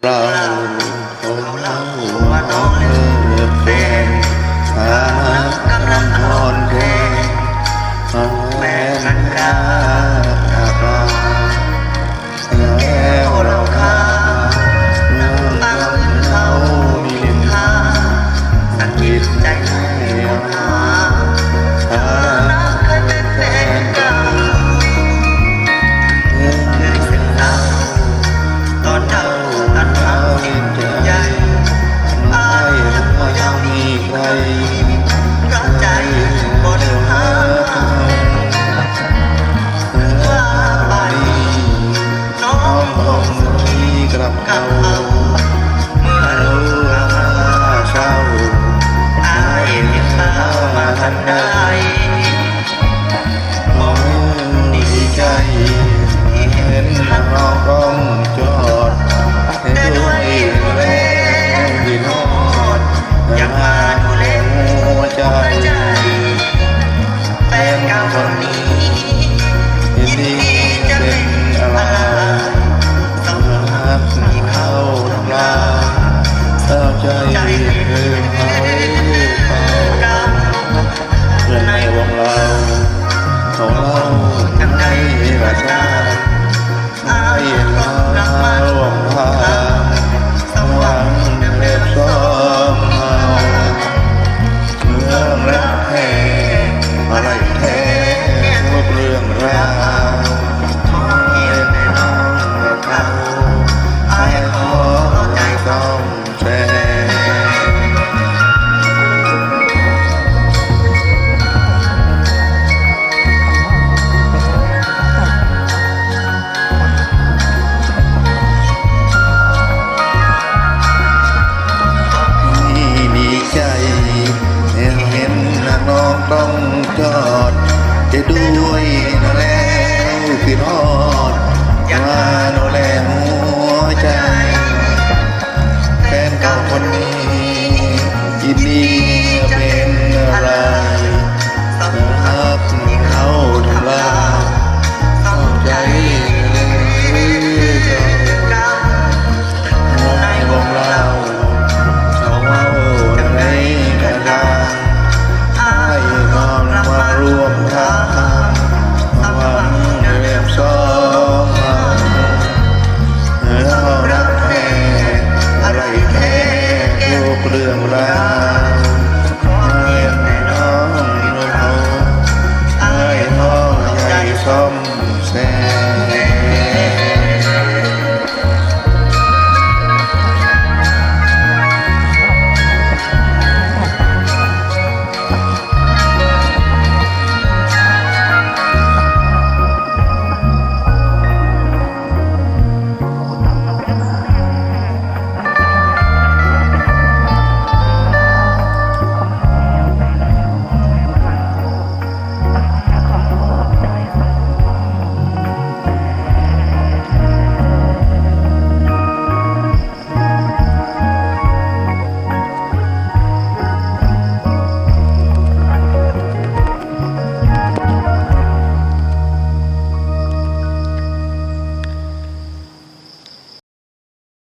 เกับเขา ใจเธอเพื่อนในวงเราของเราไม่ประชาไม่เราของเรา จอด จะด้วยนแล้วพี่รอดมาโนแล้ว